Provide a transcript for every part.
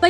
ไป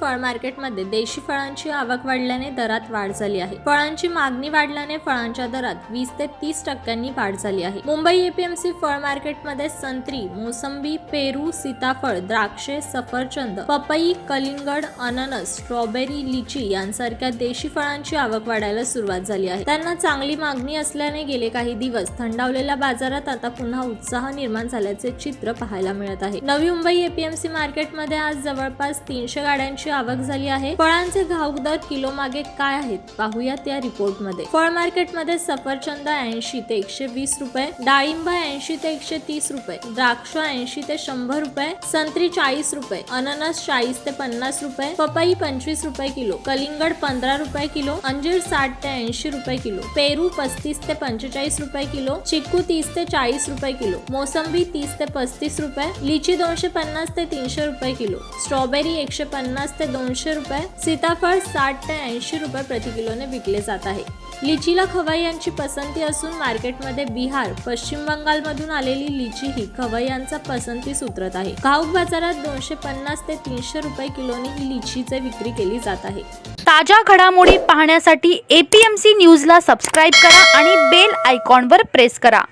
फळ मार्केटमध्ये देशी फळांची आवक वाढल्याने दरात वाढ झाली आहे. फळांची मागणी वाढल्याने फळांच्या दरात वीस ते तीस टक्क्यांनी वाढ झाली आहे. मुंबई एपीएमसी फळ मार्केटमध्ये संत्री मोसंबी पेरू सीताफळ द्राक्षे सफरचंद पपई कलिंगड अननस स्ट्रॉबेरी लिची यांसारख्या देशी फळांची आवक वाढायला सुरुवात झाली आहे. त्यांना चांगली मागणी असल्याने गेले काही दिवस थंडावलेल्या बाजारात आता पुन्हा उत्साह निर्माण झाल्याचे चित्र पाहायला मिळत आहे. नवी मुंबई एपीएमसी मार्केटमध्ये आज जवळपास तीनशे गाड्यांची आवक झाली आहे. फळांचे घाऊक दर किलो मागे काय आहेत? पाहूयात या रिपोर्टमध्ये फळ मार्केटमध्ये सफरचंद ऐंशी ते एकशे वीस रुपये डाळिंब ऐंशी ते एकशे तीस रुपये द्राक्ष ऐंशी ते शंभर रुपये संत्री चाळीस रुपये अननस चाळीस ते पन्नास रुपये पपई पंचवीस रुपये किलो कलिंगड पंधरा रुपये किलो अंजीर साठ ते ऐंशी रुपये किलो पेरू पस्तीस ते पंचेचाळीस रुपये किलो चिक्कू तीस ते चाळीस रुपये किलो मोसंबी तीस ते पस्तीस रुपये लिची दोनशे पन्नास ते तीनशे रुपये किलो स्ट्रॉबेरी एकशे पन्नास ते दोनशे रुपये सीताफळ साठ ते ऐंशी रुपये प्रति किलोने विकले जात आहे. लिचीला खवय्यांची पसंती असून मार्केटमध्ये बिहार पश्चिम बंगालमधून आलेली लिची ही खवय्यांचा पसंती सूत्रत आहे. घाऊक बाजारात दोनशे पन्नास ते तीनशे रुपये किलोने ही लिचीचे विक्री केली जात आहे. ताज्या घडामोडी पाहण्यासाठी एपीएमसी न्यूजला सबस्क्राईब करा आणि बेल आयकॉनवर प्रेस करा.